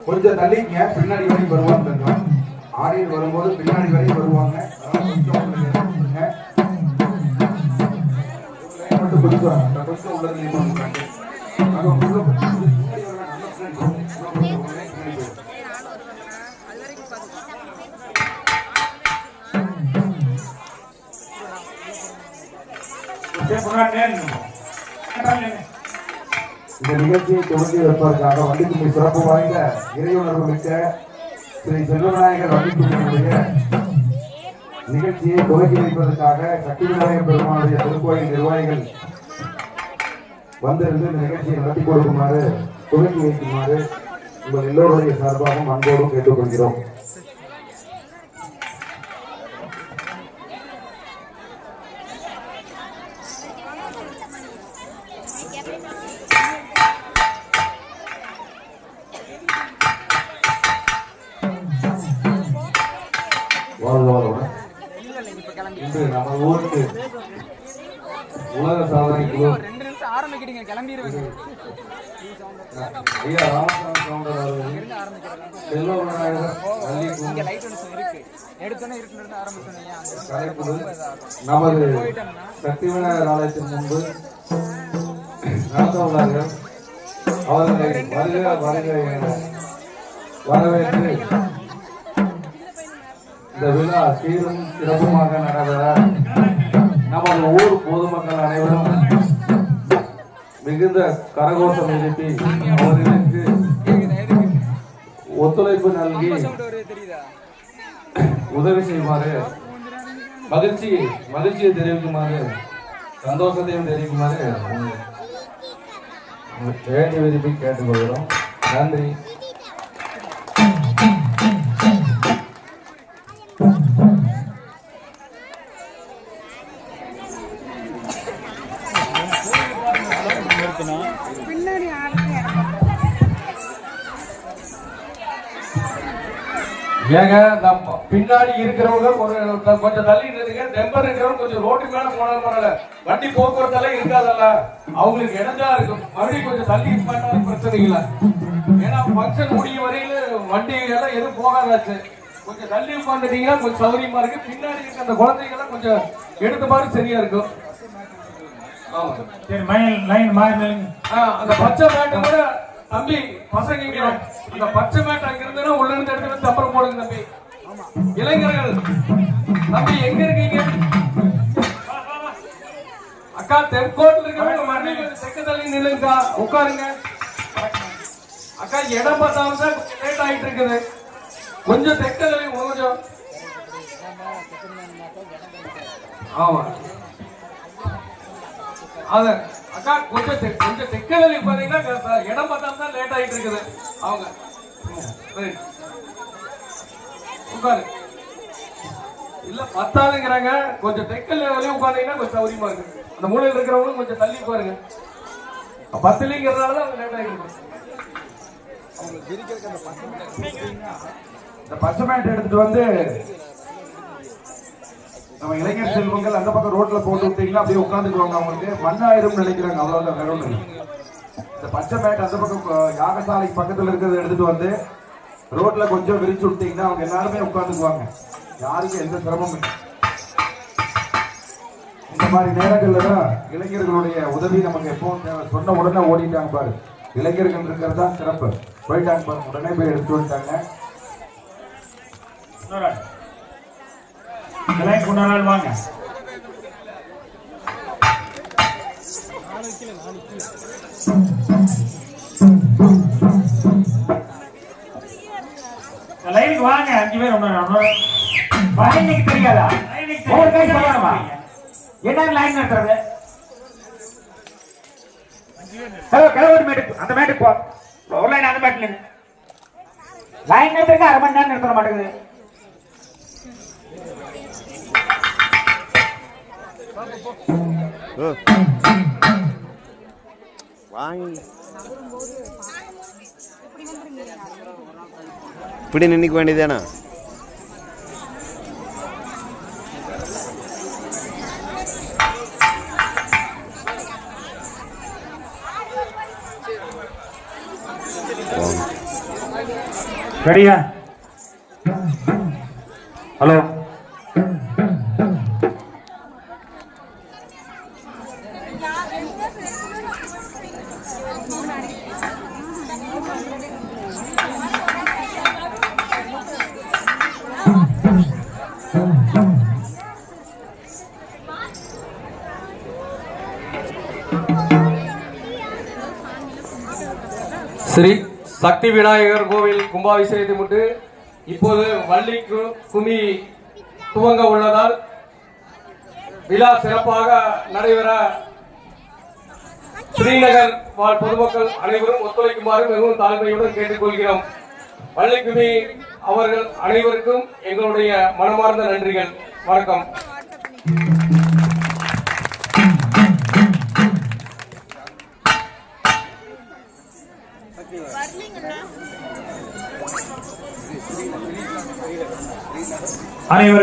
கொஞ்சம் தள்ளிங்க பின்னாடி வரைக்கும் வருவாங்க கொஞ்சம் வரும்போது பின்னாடி வரைக்கும் வருவாங்க. கொஞ்சம் இந்த நிகழ்ச்சியை தொடங்கி வைப்பதற்காக வண்டிக்குமி சிறப்பு வாய்ந்த இறையுணர்வு மிக்க ஸ்ரீ செல்வநாயகர் வண்டிக்குமியுடைய நிகழ்ச்சியை தொடங்கி வைப்பதற்காக சக்தி விநாயகர் பெருமானுடைய திருக்கோயில் நிர்வாகிகள் வந்திருந்து இந்த நிகழ்ச்சியை நடத்தி கொடுக்குமாறு தொடங்கி வைக்குமாறு உங்கள் எல்லோருடைய சார்பாகவும் அன்போடும் கேட்டுக்கொள்கிறோம். நிமிஷம் ஆரம்பிக்கிட்டீங்க கிளம்பிடுவேங்க ஐயா ராமசாமி கவுண்டர் அவர்கள் செல்வ விநாயகர் வள்ளி இங்க லைட் ஒன்று இருக்கு. எடுத்தோன்னே இருக்குன்னு ஆரம்பிச்சோன்னே அந்த கலைக்குழு நமது சக்தி விநாயகர் ஆலயத்தின் முன்பு நடத்த உள்ளார்கள் அவர்களை வருக வருக வரவேற்று இந்த விழா சீரும் சிறப்புமாக நடைபெற நமது ஊர் பொதுமக்கள் அனைவரும் மிகுந்த கரகோஷம் எழுப்பி அவர்களுக்கு ஒத்துழைப்பு நல்கி உதவி செய்யுமாறு மகிழ்ச்சி மகிழ்ச்சியை தெரிவிக்குமாறு சந்தோஷத்தையும் தெரிவிக்குமாறு வேண்டி விரும்பி கேட்டுக்கொள்கிறோம். நன்றி. பின்னாடி ஆளுக்கு இடம் ஏங்க நம்ம பின்னாடி இருக்கிறவங்க ஒரு கொஞ்சம் தள்ளி நின்றுங்க டெம்பர் இருக்கிறவங்க கொஞ்சம் ரோட்டு மேல போனாலும் பரவாயில்ல. வண்டி போக்குவரத்தெல்லாம் இருக்காதல்ல. அவங்களுக்கு இடஞ்சா இருக்கும். மறுபடியும் கொஞ்சம் தள்ளி போயிட்டாலும் பிரச்சனை இல்லை. ஏன்னா ஃபங்க்ஷன் முடியும் வரையில வண்டி எல்லாம் எதுவும் போகாதாச்சு. கொஞ்சம் தள்ளி உட்காந்துட்டீங்கன்னா கொஞ்சம் சௌரியமா இருக்கு. பின்னாடி இருக்க அந்த குழந்தைங்கெல்லாம் கொஞ்சம் எடுத்த மாதிரி சரியா இருக்கும். சரி மைல் லைன் மாறி அந்த பச்சை மேட்டை கூட தம்பி பசங்க. அந்த பச்சை மேட்டை அங்க இருந்ததுன்னா உள்ள இருந்து எடுத்து வந்து அப்புறம் போடுங்க தம்பி. இளைஞர்கள் தம்பி எங்க இருக்கீங்க? அக்கா தெற்கோட்டில் இருக்கவங்க மண்ணி தெற்கு தள்ளி நில்லுங்கக்கா. உட்காருங்க. அக்கா இடம் பார்த்தாலும் தான் லேட் ஆயிட்டு இருக்குது. கொஞ்சம் தெற்கு தள்ளி கொஞ்சம். ஆமா. அத அக்கா கொஞ்சம் கொஞ்சம் தெக்கதலி பாத்தீங்கன்னா க- இடம் பார்த்தா தான் லேட் ஆயிட்டு இருக்குது. அவங்க. உட்காரு. இல்ல பத்தாதுங்கிறாங்க. கொஞ்சம் தெக்கல் வரையும் உட்காந்தீங்கன்னா கொஞ்சம் சௌரியமா இருக்கு அந்த மூலையில் இருக்கிறவங்களும் கொஞ்சம் தள்ளி உட்காருங்க. பத்துலிங்கிறதுனால தான் லேட் ஆகிருக்கு இந்த பச்சை மேட் எடுத்துட்டு வந்து நம்ம இளைஞர் செல்வங்கள் அந்த பக்கம் ரோட்ல போட்டு விட்டீங்கன்னா அப்படியே உட்காந்துக்குவாங்க அவங்களுக்கு மண்ணாயிரம் நினைக்கிறாங்க. அவ்வளவுதான் வேற ஒண்ணும் இந்த பச்சை மேட் அந்த பக்கம் யாகசாலைக்கு பக்கத்துல இருக்கிறத எடுத்துட்டு வந்து ரோட்ல கொஞ்சம் விரிச்சு விட்டீங்கன்னா அவங்க எல்லாருமே உட்காந்துக்குவாங்க யாருக்கும் எந்த சிரமமும் இல்லை. இந்த மாதிரி நேரங்கள்ல தான் இளைஞர்களுடைய உதவி நமக்கு எப்பவும் தேவை. சொன்ன உடனே ஓடிட்டாங்க பாரு. இளைஞர்கள் இருக்கிறது தான் சிறப்பு. போயிட்டாங்க பாரு. உடனே போய் எடுத்து வந்துட்டாங்க. இன்னொரு ஆள். லைன் வாங்க லைனுக்கு வாங்க அஞ்சு பேர் லைனுக்கு தெரியாதா? ஒரு கை சொல்லணுமா என்ன லைன் நடத்துறது? ஹலோ கிழவர் மேட்டுக்கு அந்த மேட்டுக்கு போ. ஒரு லைன் அந்த மேட்டுல லைன் நிறுத்துறதுக்கு அரை மணி நேரம் நிறுத்த மாட்டேங்குது. வாங்கி இப்படி நின்றுக்க வேண்டியதானே சரியா ஹலோ ஸ்ரீ சக்தி விநாயகர் கோவில் கும்பாபிஷேகத்தை முட்டு இப்போது வள்ளி குமி துவங்க உள்ளதால் விழா சிறப்பாக நடைபெற ஸ்ரீநகர் வாழ் பொதுமக்கள் அனைவரும் ஒத்துழைக்குமாறு மிகவும் தாழ்மையுடன் கேட்டுக்கொள்கிறோம். வள்ளிக்குமி அவர்கள் அனைவருக்கும் எங்களுடைய மனமார்ந்த நன்றிகள். வணக்கம்.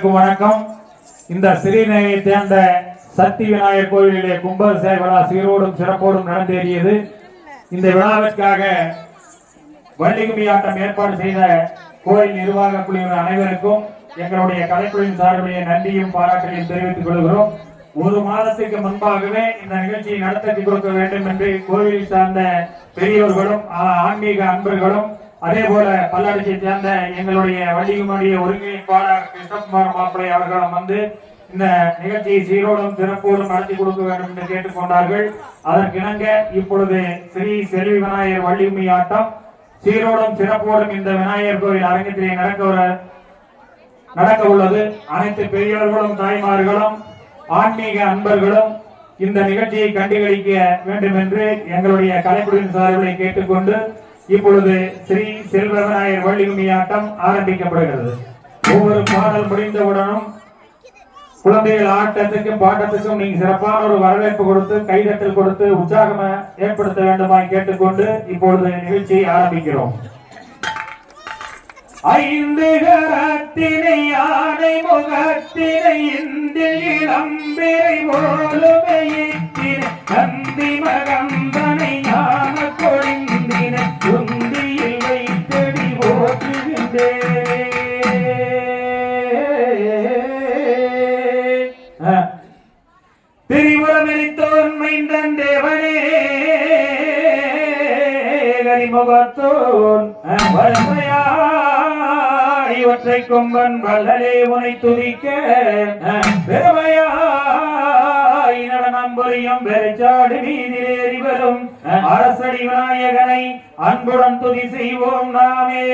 அனைவருக்கும் வணக்கம். இந்த ஸ்ரீநகரை சேர்ந்த சக்தி விநாயகர் கோயிலிலே கும்பாபிஷேக விழா சீரோடும் சிறப்போடும் நடந்தேறியது. இந்த விழாவிற்காக வள்ளிகுமி ஆட்டம் ஏற்பாடு செய்த கோயில் நிர்வாக குழுவினர் அனைவருக்கும் எங்களுடைய கலைக்குழுவின் சார்புடைய நன்றியும் பாராட்டுகளையும் தெரிவித்துக் கொள்கிறோம். ஒரு மாதத்துக்கு முன்பாகவே இந்த நிகழ்ச்சியை நடத்தி கொடுக்க வேண்டும் என்று கோவில் சார்ந்த பெரியோர்களும் ஆன்மீக அன்பர்களும் அதே போல பல்லாடியை சேர்ந்த எங்களுடைய வள்ளிகுமாரிய ஒருங்கிணைப்பாளர் கிருஷ்ணகுமார் மாப்பிளை அவர்களும் வந்து இந்த நிகழ்ச்சியை சீரோடும் சிறப்போடும் நடத்தி கொடுக்க வேண்டும் என்று கேட்டுக்கொண்டார்கள். அதற்கிணங்க இப்பொழுது ஸ்ரீ செல்வி விநாயகர் வள்ளிகுமி ஆட்டம் சீரோடும் சிறப்போடும் இந்த விநாயகர் கோவில் அரங்கத்திலே நடக்க நடக்க உள்ளது. அனைத்து பெரியவர்களும் தாய்மார்களும் ஆன்மீக அன்பர்களும் இந்த நிகழ்ச்சியை கண்டுகளிக்க வேண்டும் என்று எங்களுடைய கலைக்குழுவின் சார்பிலை கேட்டுக்கொண்டு இப்பொழுது ஸ்ரீ செல்வநாயர் விநாயகர் வள்ளிகுமி ஆட்டம் ஆரம்பிக்கப்படுகிறது. ஒவ்வொரு பாடல் முடிந்தவுடனும் குழந்தைகள் ஆட்டத்துக்கும் பாட்டத்துக்கும் நீங்க சிறப்பான ஒரு வரவேற்பு கொடுத்து கைதட்டல் கொடுத்து உற்சாகம ஏற்படுத்த வேண்டுமாய் கேட்டுக்கொண்டு இப்பொழுது நிகழ்ச்சியை ஆரம்பிக்கிறோம். ஐந்து கரத்தினை யானை முகத்தினை இந்தில் இளம்பிரை போலுமையிற்றினை நந்தி மகந்தனை ஞான கொழிந்தின குந்தியில் வைத்தடி போற்றுகின்றே திரிபுரமெரித்தோன் மைந்தன் தேவனே. கரிமுகத்தோன் வலிமையாய் இவற்றை கொம்பன் வல்லலே உனை துதிக்க பெருமையா பெருமையாய் நடனம் புரியும் பெருச்சாடு வீதிலேறி வரும் அரசடி விநாயகனை அன்புடன் துதி செய்வோம் நாமே.